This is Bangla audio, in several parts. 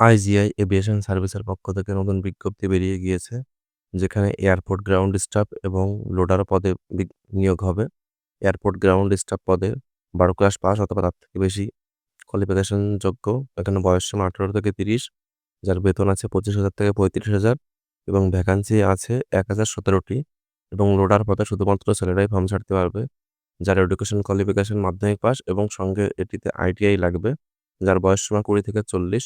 আইজিআই এভিয়েশন সার্ভিসের পক্ষ থেকে নতুন বিজ্ঞপ্তি বেরিয়ে গিয়েছে, যেখানে এয়ারপোর্ট গ্রাউন্ড স্টাফ এবং লোডার পদে নিয়োগ হবে। এয়ারপোর্ট গ্রাউন্ড স্টাফ পদে বারো ক্লাস পাস অথবা তার থেকে বেশি কোয়ালিফিকেশন যোগ্য। এখানে বয়স সীমা আঠারো থেকে তিরিশ, যার বেতন আছে পঁচিশ হাজার থেকে পঁয়ত্রিশ হাজার এবং ভ্যাকান্সি আছে এক হাজার সতেরোটি এবং লোডার পদে শুধুমাত্র ছেলেরাই ফর্ম ছাড়তে পারবে, যার এডুকেশন কোয়ালিফিকেশন মাধ্যমিক পাস এবং সঙ্গে এটিতে আইটিআই লাগবে, যার বয়স সীমা কুড়ি থেকে চল্লিশ।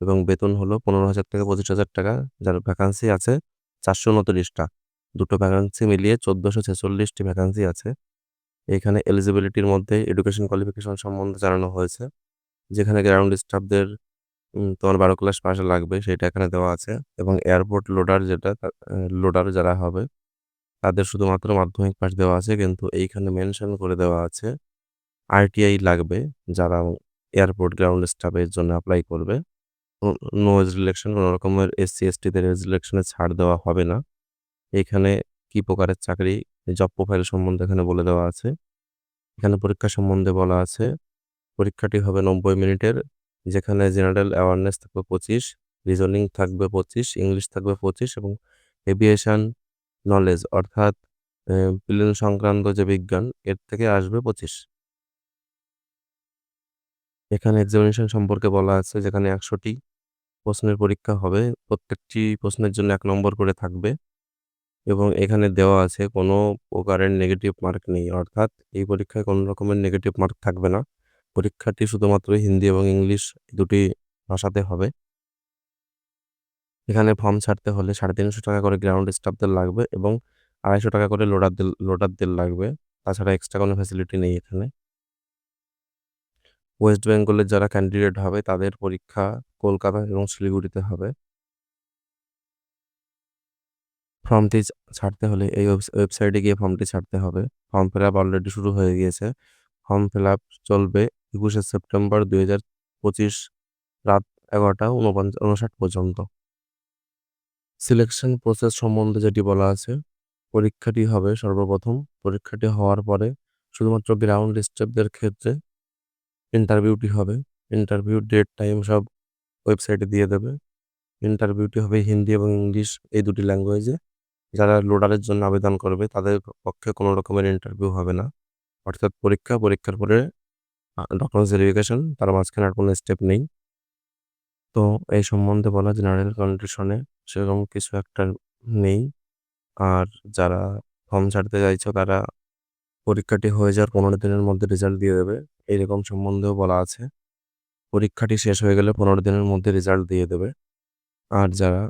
এবং বেতন হলো পনেরো হাজার থেকে পঁচিশ হাজার টাকা। যার ভ্যাকান্সি আছে চারশো উনত্রিশটা। দুটো ভ্যাকান্সি মিলিয়ে চোদ্দোশো ছেচল্লিশটি ভ্যাকান্সি আছে। এখানে এলিজিবিলিটির মধ্যে এডুকেশন কোয়ালিফিকেশন সম্বন্ধে জানানো হয়েছে। যেখানে গ্রাউন্ড স্টাফদের তোমার বারো ক্লাস পাশে লাগবে, সেটা এখানে দেওয়া আছে। এবং এয়ারপোর্ট লোডার যেটা লোডার যারা হবে, তাদের শুধুমাত্র মাধ্যমিক পাস দেওয়া আছে, কিন্তু এইখানে মেনশন করে দেওয়া আছে আরটিআই লাগবে, যারা এয়ারপোর্ট গ্রাউন্ড স্টাফের জন্য অ্যাপ্লাই করবে। নো এজ রিলেকশন কোনো রকমের এসসি এসটিদের এজ রিলেকশনে ছাড় দেওয়া হবে না। এখানে কি প্রকারের চাকরি? জব প্রোফাইল সম্বন্ধে এখানে বলে দেওয়া আছে। এখানে পরীক্ষা সম্বন্ধে বলা আছে। পরীক্ষাটি হবে নব্বই মিনিটের, যেখানে জেনারেল অ্যাওয়ারনেস থাকবে পঁচিশ রিজনিং থাকবে পঁচিশ ইংলিশ থাকবে পঁচিশ এবং এভিয়েশন নলেজ অর্থাৎ প্লেন সংক্রান্ত যে বিজ্ঞান, এর থেকে আসবে পঁচিশ। এখানে এক্সামিনেশন সম্পর্কে বলা আছে, যেখানে একশোটি প্রশ্নের পরীক্ষা হবে। প্রত্যেকটি প্রশ্নের জন্য এক নম্বর করে থাকবে এবং এখানে দেওয়া আছে কোনো প্রকারের নেগেটিভ মার্ক নেই। অর্থাৎ এই পরীক্ষায় কোনো রকমের নেগেটিভ মার্ক থাকবে না। পরীক্ষাটি শুধুমাত্র হিন্দি এবং ইংলিশ দুটি ভাষাতে হবে। এখানে ফর্ম ছাড়তে হলে সাড়ে তিনশো টাকা করে গ্রাউন্ড স্টাফদের লাগবে এবং আড়াইশো টাকা করে লোডারদের লোডারদের লাগবে। তাছাড়া এক্সট্রা কোনো ফ্যাসিলিটি নেই এখানে। ওয়েস্ট বেঙ্গলের যারা ক্যান্ডিডেট হবে, তাদের পরীক্ষা কলকাতা এবং শিলিগুড়িতে হবে। ফর্মটি ছাড়তে হলে এই ওয়েবসাইটে গিয়ে ফর্মটি ছাড়তে হবে। ফর্ম ফিল আপ অলরেডি শুরু হয়ে গিয়েছে। ফর্ম ফিল আপ চলবে একুশে সেপ্টেম্বর দুই হাজার পঁচিশ রাত এগারোটা উনপঞ্চাশ উনষাট পর্যন্ত। সিলেকশন প্রসেস সম্বন্ধে যেটি বলা আছে, পরীক্ষাটি হবে সর্বপ্রথম। পরীক্ষাটি হওয়ার পরে শুধুমাত্র গ্রাউন্ড স্টেপদের ক্ষেত্রে ইন্টারভিউটি হবে। ইন্টারভিউ ডেট টাইম সব ওয়েবসাইটে দিয়ে দেবে। ইন্টারভিউটি হবে হিন্দি এবং ইংলিশ এই দুটি ল্যাঙ্গুয়েজে যারা লোডারের জন্য আবেদন করবে, তাদের পক্ষে কোনো রকমের ইন্টারভিউ হবে না। অর্থাৎ পরীক্ষা, পরীক্ষার পরে ডকুমেন্টস ভেরিফিকেশন তার মাঝখানে আর কোনো স্টেপ নেই। তো এই সম্বন্ধে বলা জেনারেল কন্ডিশনে সেরকম কিছু একটা নেই। আর যারা ফর্ম ছাড়তে চাইছো, তারা পরীক্ষাটি হয়ে যাওয়ার পনেরো দিনের মধ্যে রেজাল্ট দিয়ে দেবে। এরকম সম্বন্ধেও বলা আছে। পরীক্ষাটি শেষ হয়ে গেলে পনেরো দিনের মধ্যে রেজাল্ট দিয়ে দেবে। আর যারা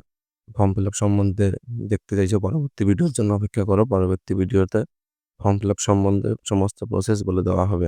ফর্ম ফিল আপ সম্বন্ধে দেখতে চাইছো, পরবর্তী ভিডিওর জন্য অপেক্ষা করো। পরবর্তী ভিডিওতে ফর্ম ফিল আপ সম্বন্ধে সমস্ত প্রসেস বলে দেওয়া হবে।